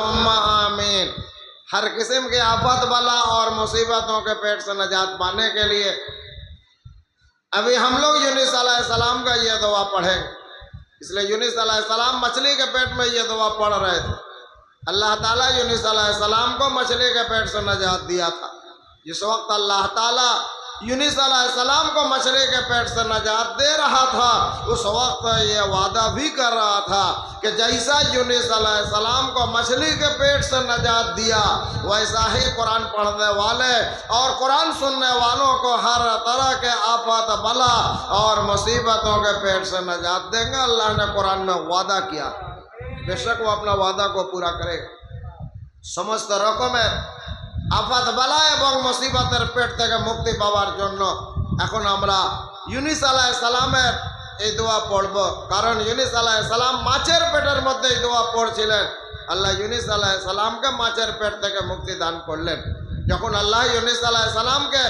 آمین۔ ہر قسم کے آفت بلا اور مصیبتوں کے پیٹ سے نجات پانے کے لیے۔ ابھی ہم لوگ یونس علیہ السلام کا یہ دعا پڑھیں۔ گے اس لیے یونس علیہ السلام مچھلی کے پیٹ میں یہ دعا پڑھ رہے تھے۔ اللہ تعالیٰ یونس علیہ السلام کو مچھلی کے پیٹ سے نجات دیا تھا۔ جس وقت اللہ تعالیٰ یونس علیہ السلام کو مشرے کے پیٹ سے نجات دے رہا تھا۔ اس وقت یہ وعدہ بھی کر رہا تھا کہ جیسا یونس علیہ السلام کو مچھلی کے پیٹ سے نجات دیا، ویسا ہی قرآن پڑھنے والے اور قرآن سننے والوں کو ہر طرح کے آفات، بلا اور مصیبتوں کے پیٹ سے نجات دیں گے۔ اللہ نے قرآن میں وعدہ کیا۔ بے شک وہ اپنا وعدہ کو پورا کرے گا۔ سمجھتا رکھو میں আফাত, বালা এবং মুসিবতের পেট থেকে মুক্তি পাওয়ার জন্য এখন আমরা ইউনিস আলাহ সালামের এই দোয়া পড়ব। কারণ ইউনিস আলাহ সালাম মাছের পেটের মধ্যে এই দোয়া পড়ছিলেন। আল্লাহ ইউনিস আলাহ সালামকে মাছের পেট থেকে মুক্তি দান করলেন। যখন আল্লাহ ইউনিস আলাহ সালামকে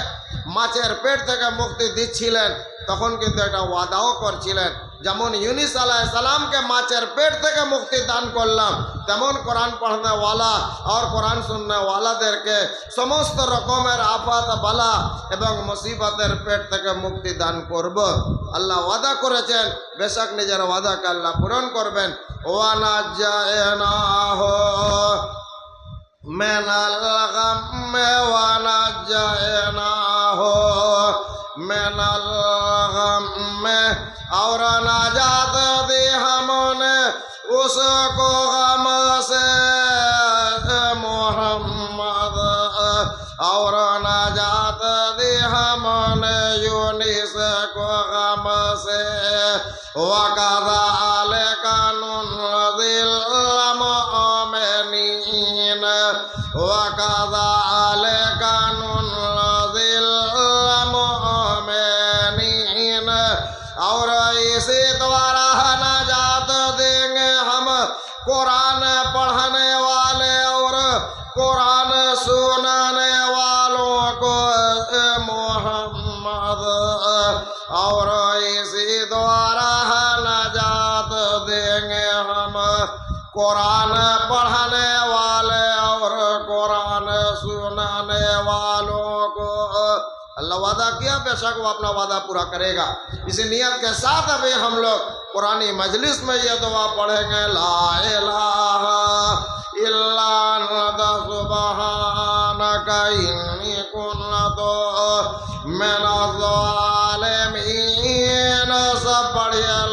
মাছের পেট থেকে মুক্তি দিচ্ছিলেন, তখন কিন্তু এটা ওয়াদাও করছিলেন। যেমন ইউনিস আলাহ সালামকে মাছের পেট থেকে মুক্তি দান করলাম, তেমন কোরআন পড়ানেওয়ালা আর কোরআন শুননেওয়ালাদেরকে সমস্ত রকমের আফাত, বালা এবং মুসিবতের পেট থেকে মুক্তি দান করব। আল্লাহ ওয়াদা করেছেন, বেশাক নিজের ওয়াদাকে আল্লাহ পূরণ করবেন। ওয়ানা যায় না মেনাল গাম ওয়ানা যায় না من الغم اور نجات دی ہم نے اس کو غم سے محمد اور نجات دی ہم نے یونس کو غم سے وَكَذَلِكَ نُنْزِلُ الْمُؤْمِنِينَ وَكَذَلِكَ قرآن پڑھنے والے اور قرآن سنانے والوں کو محمد، اور اسی دوارا نجات دیں گے ہم۔ قرآن پڑھنے والے اور قرآن سنانے والوں کو اللہ وعدہ کیا، بے شک وہ اپنا وعدہ پورا کرے گا۔ اسی نیت کے ساتھ ابھی ہم لوگ قرآن مجلس میں یہ دعا پڑھیں گے، لا الہ الا انت سبحانک انی کنت من الظالمین، سب پڑھیں۔